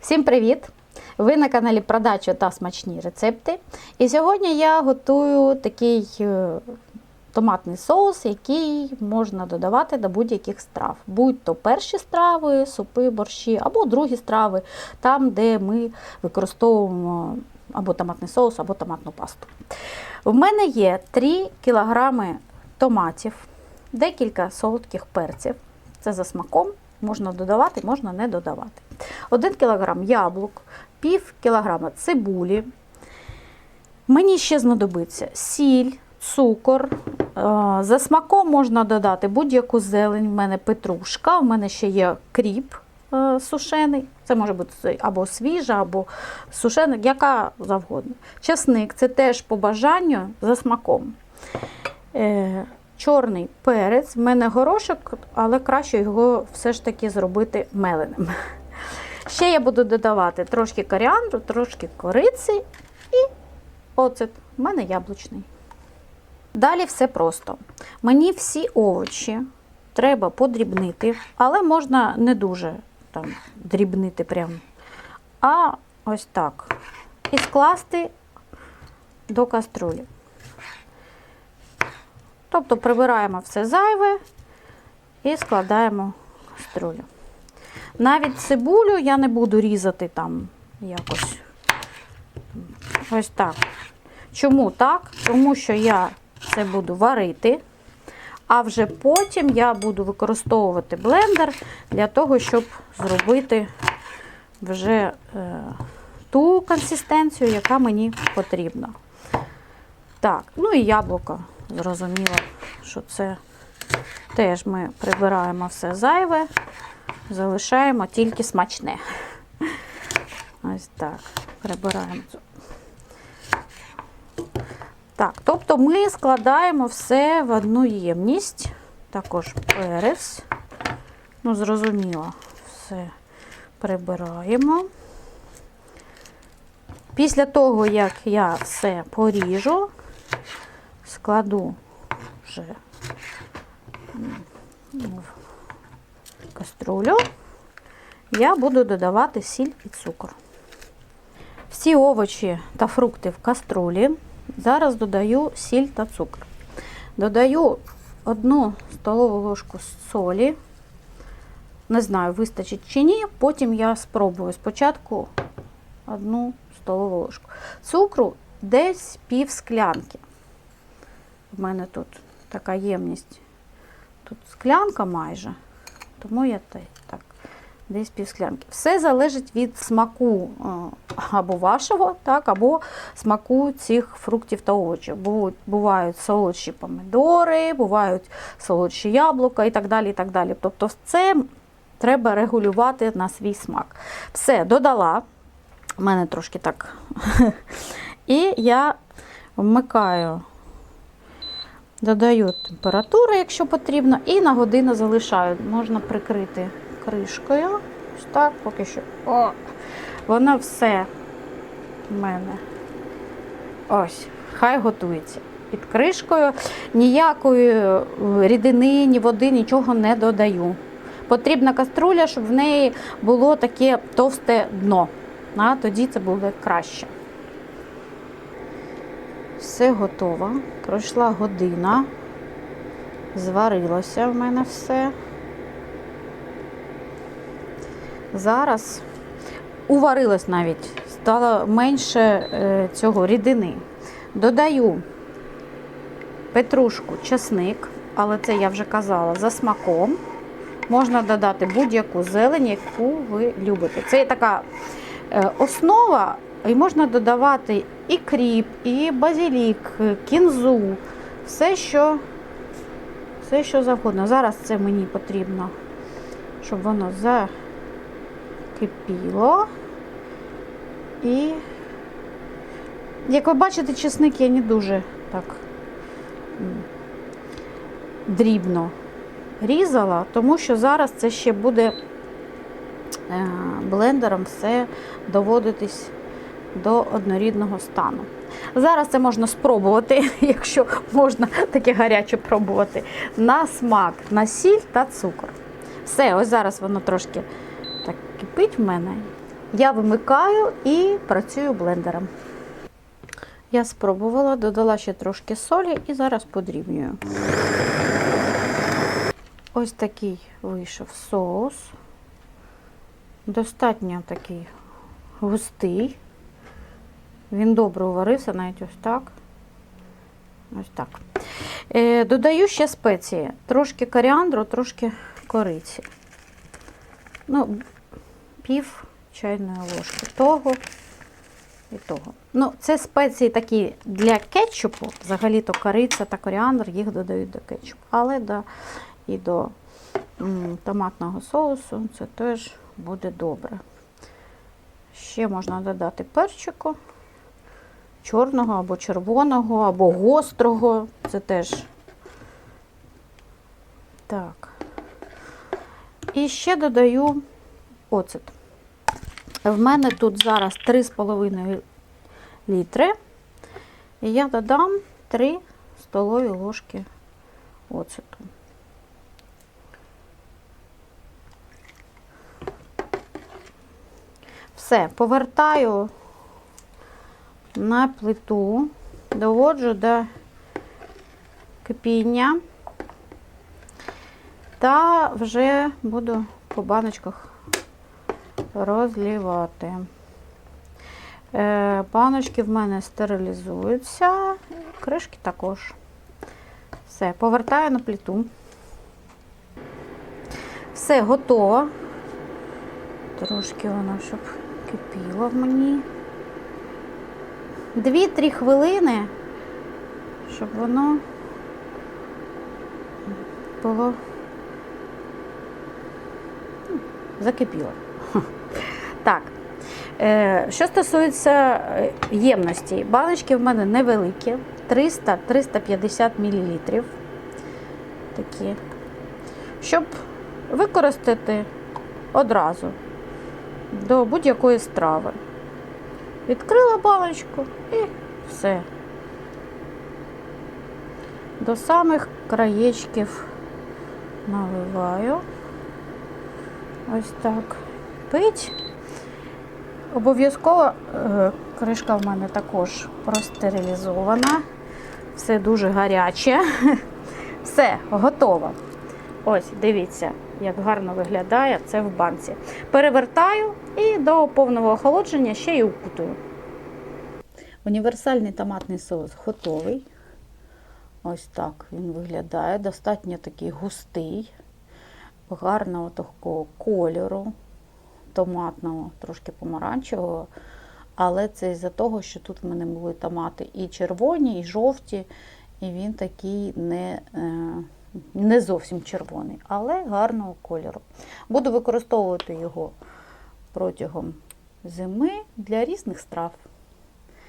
Всім привіт! Ви на каналі Продача та смачні рецепти. І сьогодні я готую такий е, томатний соус, який можна додавати до будь-яких страв. Будь-то перші страви, супи, борщі, або другі страви, там, де ми використовуємо або томатний соус, або томатну пасту. В мене є 3 кілограми томатів, декілька солодких перців. Це за смаком. Можна додавати, можна не додавати. 1 кг яблук, пів кілограма цибулі. Мені ще знадобиться сіль, цукор. Е, За смаком можна додати будь-яку зелень. В мене петрушка, в мене ще є кріп е, сушений. Це може бути або свіжа, або сушений, яка завгодно. Часник це теж по бажанню за смаком. Чорний перець, в мене горошок, але краще його все ж таки зробити меленим. Ще я буду додавати трошки коріандру, трошки кориці і оцет. У мене яблучний. Далі все просто. Мені всі овочі треба подрібнити, але можна не дуже там, дрібнити прям. А ось так. І скласти до каструлі. Тобто прибираємо все зайве і складаємо в каструлю. Навіть цибулю я не буду різати там якось. Ось так. Чому так? Тому що я це буду варити, а вже потім я буду використовувати блендер для того, щоб зробити вже е, ту консистенцію, яка мені потрібна. Так, ну і яблуко. Зрозуміло, що це теж ми прибираємо все зайве, залишаємо тільки смачне. Ось так, прибираємо. Так, тобто ми складаємо все в одну ємність. Також перець. Ну, зрозуміло, все прибираємо. Після того, як я все поріжу, складу вже в каструлю, я буду додавати сіль і цукор. Всі овочі та фрукти в каструлі. Зараз додаю сіль та цукор. Додаю одну столову ложку солі. Не знаю, вистачить чи ні. Потім я спробую спочатку одну столову ложку. Цукру десь пів склянки. У мене тут така ємність. Тут склянка майже, тому я так, десь пів склянки. Все залежить від смаку або вашого, так, або смаку цих фруктів та овочів. Бувають солодші помидори, бувають солодші яблука і так далі. і так далі. Тобто це треба регулювати на свій смак. Все, додала. У мене трошки так. І я вмикаю. Додаю температуру, якщо потрібно, і на годину залишаю. Можна прикрити кришкою. Ось так, поки що. О, Воно все в мене. Ось, хай готується. Під кришкою ніякої рідини, ні води, нічого не додаю. Потрібна каструля, щоб в неї було таке товсте дно. А тоді це буде краще. Все готово. Пройшла година. Зварилося в мене все. Зараз уварилось навіть, стало менше е, цього рідини. Додаю петрушку, чесник, але це я вже казала за смаком. Можна додати будь-яку зелень, яку ви любите. Це така е, основа, і можна додавати і кріп, і базилік, кінзу, все, що все, що завгодно. Зараз це мені потрібно, щоб воно закипіло. І, як ви бачите, чесник я не дуже так дрібно різала, тому що зараз це ще буде блендером все доводитись до однорідного стану. Зараз це можна спробувати, якщо можна таке гаряче пробувати, на смак, на сіль та цукор. Все, ось зараз воно трошки так кипить в мене. я вимикаю і працюю блендером. Я спробувала, додала ще трошки солі і зараз подрібнюю. Ось такий вийшов соус. Достатньо такий густий. Він добре уварився, навіть ось так. Ось так. Е, додаю ще спеції. Трошки коріандру, трошки кориці. Ну, пів чайної ложки того і того. Ну, це спеції такі для кетчупу. Взагалі-то кориця та коріандр їх додають до кетчупу. Але да, і до м, томатного соусу це теж буде добре. Ще можна додати перчику чорного або червоного, або гострого. Це теж. Так. І ще додаю оцет. В мене тут зараз 3,5 літри. І я додам 3 столові ложки оцету. Все, повертаю на плиту, доводжу до кипіння та вже буду по баночках розлівати. Е, Баночки в мене стерилізуються, кришки також. Все, повертаю на плиту. Все готово. Трошки воно, щоб кипіло в мені. 2-3 хвилини, щоб воно було ну, закипіло. Так. Е, Що стосується е, ємності, баночки в мене невеликі, 300-350 мл. Такі. Щоб використати одразу до будь-якої страви. Відкрила баночку і все. До самих краєчків наливаю. Ось так. Пить. Обов'язково е, кришка в мене також простерилізована. Все дуже гаряче. Все, готово. Ось, дивіться, як гарно виглядає це в банці. Перевертаю і до повного охолодження ще й укутую. Універсальний томатний соус готовий. Ось так він виглядає. Достатньо такий густий, гарного такого кольору, томатного, трошки помаранчевого. Але це із-за того, що тут в мене були томати і червоні, і жовті, і він такий не, е, не зовсім червоний, але гарного кольору. Буду використовувати його протягом зими для різних страв.